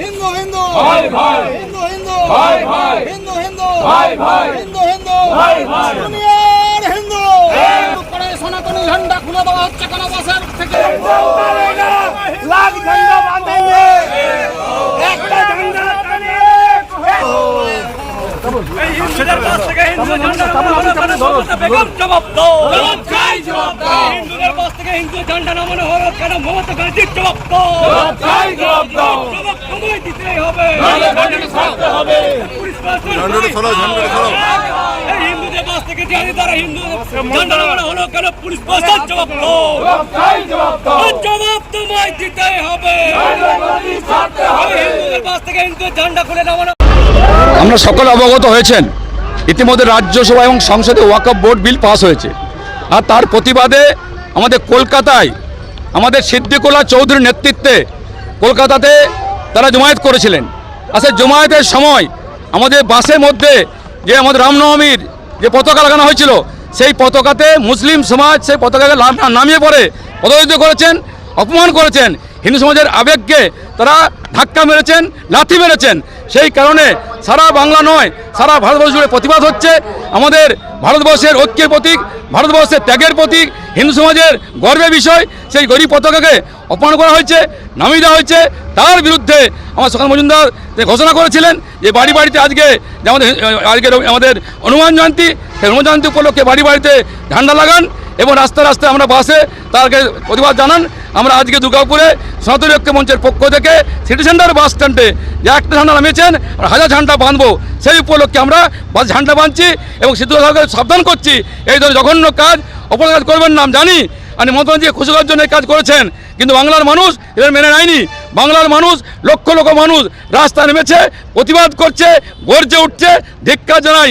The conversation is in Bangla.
হিন্দু হিন্দু হিন্দু হিন্দু হিন্দু হিন্দু হিন্দু হিন্দু দুনিয়ার হিন্দু করে সনাতনী ঝান্ডা খুলে দেওয়া হচ্ছে কোন বছর থেকে লাখ ঝান্ডা বাঁধেঙ্গে একটা ঝান্ডা টানে হিন্দুদের পাশ থেকে হিন্দু ঝান্ডা নামানো হলো কেন বেগম জবাব দাও জবাব চাই জবাব দাও হিন্দুদের পাশ থেকে হিন্দু ঝান্ডা নামানো হলো কেন মমতা ব্যানার্জির জবাব জবাব চাই জবাব দাও। জবাব তোমায় দিতেই হবে। হবে। পুলিশ প্রশাসন এই হিন্দুদের পাশ থেকে তারা হিন্দু। ঝান্ডা নামানো হলো কেন পুলিশ প্রশাসন জবাব দাও। জবাব তোমায় দিতেই হবে। হিন্দুদের পাশ থেকে হিন্দু ঝান্ডা খুলে নামানো। আমরা সকলে অবগত হয়েছেন। ইতিমধ্যে রাজ্যসভা এবং সংসদে ওয়াকফ বোর্ড বিল পাস হয়েছে। আর তার প্রতিবাদে আমাদের কলকাতায়, আমাদের সিদ্দিকুল্লাহ চৌধুরীর নেতৃত্বে কলকাতাতে তারা জমায়েত করেছিলেন। সেই জমায়েতের সময় আমাদের বাসের মধ্যে যে আমাদের রামনবমীর যে পতাকা লাগানো হয়েছিল, সেই পতাকাতে মুসলিম সমাজ সেই পতাকাকে নামিয়ে পড়ে পদচিত করেছেন, অপমান করেছেন। হিন্দু সমাজের আবেগকে তারা ধাক্কা মেরেছেন, লাথি মেরেছেন। সেই কারণে সারা বাংলা নয়, সারা ভারতবর্ষ জুড়ে প্রতিবাদ হচ্ছে। আমাদের ভারতবর্ষের ঐক্যের প্রতীক, ভারতবর্ষের ত্যাগের প্রতীক, হিন্দু সমাজের গর্বের বিষয়। সেই গরিব পতাকাকে অপমান করা হয়েছে, নামিয়ে দেওয়া হয়েছে। তার বিরুদ্ধে আমার সকাল মজুমদার ঘোষণা করেছিলেন যে বাড়ি বাড়িতে আজকে যে আমাদের, আজকে আমাদের হনুমান জয়ন্তী, সেই হনুমান জয়ন্তী উপলক্ষে বাড়ি বাড়িতে ঝান্ডা লাগান। এবং রাস্তায় রাস্তায় আমরা বাসে তারকে প্রতিবাদ জানান। আমরা আজকে দুর্গাপুরে সনাতনী ঐক্য মঞ্চের পক্ষ থেকে সিটি সেন্টার বাস স্ট্যান্ডে যে একটা ঝান্ডা নামিয়েছেন, আর হাজার ঝান্ডা বাঁধবো। সেই উপলক্ষে আমরা বাস ঝান্ডা বাঁধছি এবং সিদ্ধু সাবধান করছি। এই ধরনের জঘন্য কাজ অপরাধ কাজ করবেন না জানি। আর মমতাজি খুশি করার জন্য কাজ করেছেন। কিন্তু বাংলার মানুষ এদের মেনে নেয়নি। বাংলার মানুষ লক্ষ লক্ষ মানুষ রাস্তা নেমেছে, প্রতিবাদ করছে, গর্জে উঠছে, ধিক্কার জানাই